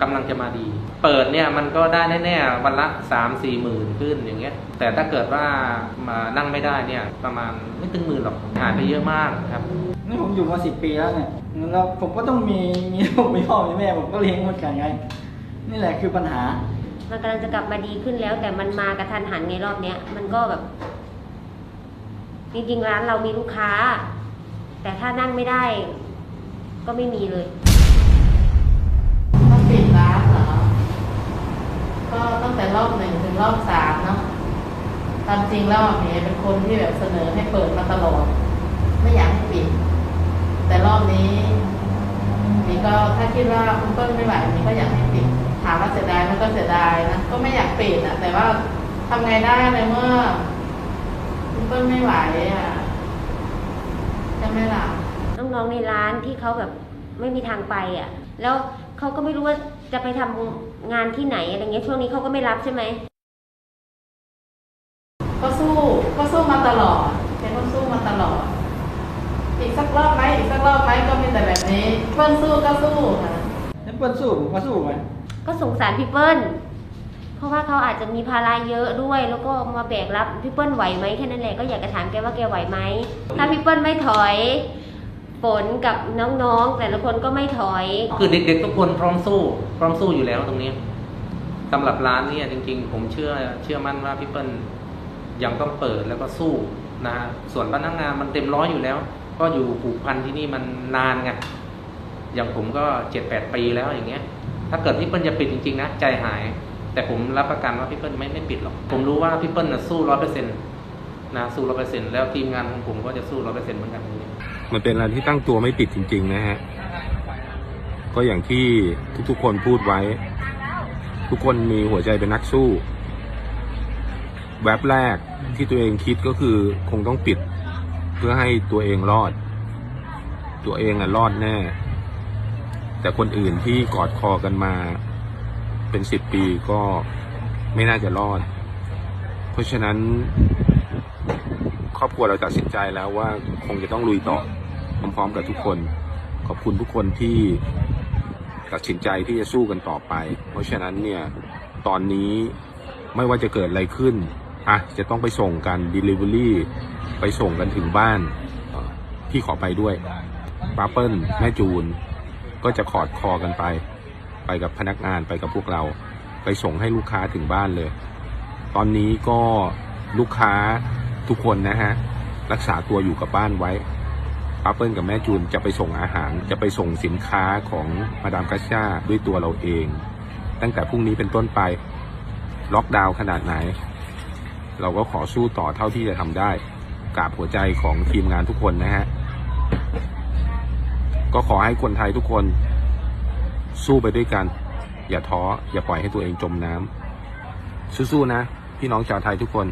กำลังจะมาดี เปิดเนี่ยมันก็ได้แน่ๆวันละสามสี่หมื่นขึ้นอย่างเงี้ย แต่ถ้าเกิดว่ามานั่งไม่ได้เนี่ยประมาณไม่ถึงหมื่นหรอกหายไปเยอะมากครับนี่ผมอยู่มาสิบปีแล้วเนี่ยแล้วผมก็ต้องมีมีลูกมีพ่อมีแม่ผมก็เลี้ยงเหมือนกันไง นี่แหละคือปัญหา มันกำลังจะกลับมาดีขึ้นแล้ว แต่มันมากระทันหันในรอบเนี้ยมันก็แบบ จริงๆร้านเรามีลูกค้า แต่ถ้านั่งไม่ได้ ก็ไม่มีเลย ก็ตั้งแต่รอบหนึ่งถึงรอบสามเนาะตามจริงแล้วเมย์เป็นคนที่แบบเสนอให้เปิดมาตลอด ไม่อยากให้ปิด แต่รอบนี้มีก็ถ้าคิดว่าคุณเปิ้ลไม่ไหวมีก็อยากให้ปิด ถามว่าเสียดายมันก็เสียดายนะ ก็ไม่อยากปิดอะแต่ว่าทำไงได้ในเมื่อ คุณเปิ้ลไม่ไหวอะใช่ไหมล่ะน้องๆในร้านที่เขาแบบไม่มีทางไปอะแล้วเขาก็ไม่รู้ว่า จะไปทำงานที่ไหนอะไรเงี้ยช่วงนี้เขาก็ไม่รับใช่ไหมก็สู้ก็สู้มาตลอดแกก็สู้มาตลอด อีกสักรอบไหมอีกสักรอบไหมก็มีแต่แบบนี้ เพื่อนสู้ก็สู้ค่ะแล้วเปิ้ลสู้ผมก็สู้ไหมก็สงสารพี่เปิ้ลเพราะว่าเขาอาจจะมีภาระเยอะด้วย แล้วก็มาแบกรับพี่เปิ้ลไหวไหมแค่นั้นแหละก็อยากจะถามแกว่าแกไหวไหมถ้าพี่เปิ้ลไม่ถอย ฝนกับน้องๆ แต่ละคนก็ไม่ถอย คือเด็กๆ ทุกคนพร้อมสู้ พร้อมสู้อยู่แล้วตรงนี้สำหรับร้านเนี่ยจริงๆ ผมเชื่อเชื่อมั่นว่าพี่เปิ้ลยังต้องเปิดแล้วก็สู้นะส่วนพนักงานมันเต็มร้อยอยู่แล้ว ก็อยู่ผูกพันที่นี่มันนานไงอย่างผมก็เจ็ดแปดปีแล้วอย่างเงี้ย ถ้าเกิดพี่เปิ้ลจะปิดจริงๆนะใจหาย แต่ผมรับประกันว่าพี่เปิ้ลไม่ไม่ปิดหรอก ผมรู้ว่าพี่เปิ้ลสู้ร้อยเปอร์เซ็นต์ นะสู้ร้อยเปอร์เซ็นต์แล้วทีมงานของผมก็จะสู้ร้อยเปอร์เซ็นต์เหมือนกันมันเป็นอะไรที่ตั้งตัวไม่ติดจริง ๆ นะฮะก็อย่างที่ทุกๆคนพูดไว้ ทุกคนมีหัวใจเป็นนักสู้ แว็บแรกที่ตัวเองคิดก็คือคงต้องปิด เพื่อให้ตัวเองรอด ตัวเองอะรอดแน่ แต่คนอื่นที่กอดคอกันมา เป็นสิบปีก็ไม่น่าจะรอด เพราะฉะนั้น ครอบครัวเราตัดสินใจแล้วว่าคงจะต้องลุยต่อพร้อมๆกับทุกคน ขอบคุณทุกคนที่ตัดสินใจที่จะสู้กันต่อไป เพราะฉะนั้นเนี่ยตอนนี้ไม่ว่าจะเกิดอะไรขึ้นอะจะต้องไปส่งกัน Delivery ไปส่งกันถึงบ้านพี่ขอไปด้วยป้าเปิ้ลแม่จูน ก็จะขอดคอกันไป ไปกับพนักงานไปกับพวกเรา ไปส่งให้ลูกค้าถึงบ้านเลย ตอนนี้ก็ลูกค้า ทุกคนนะฮะ รักษาตัวอยู่กับบ้านไว้ป้าเปิ้ลกับแม่จูนจะไปส่งอาหาร จะไปส่งสินค้าของมาดามกัชชาด้วยตัวเราเอง ตั้งแต่พรุ่งนี้เป็นต้นไป ล็อกดาวน์ขนาดไหน เราก็ขอสู้ต่อเท่าที่จะทำได้กราบหัวใจของทีมงานทุกคนนะฮะ ก็ขอให้คนไทยทุกคน สู้ไปด้วยกัน อย่าท้อ อย่าปล่อยให้ตัวเองจมน้ำสู้ๆนะ พี่น้องชาวไทยทุกคน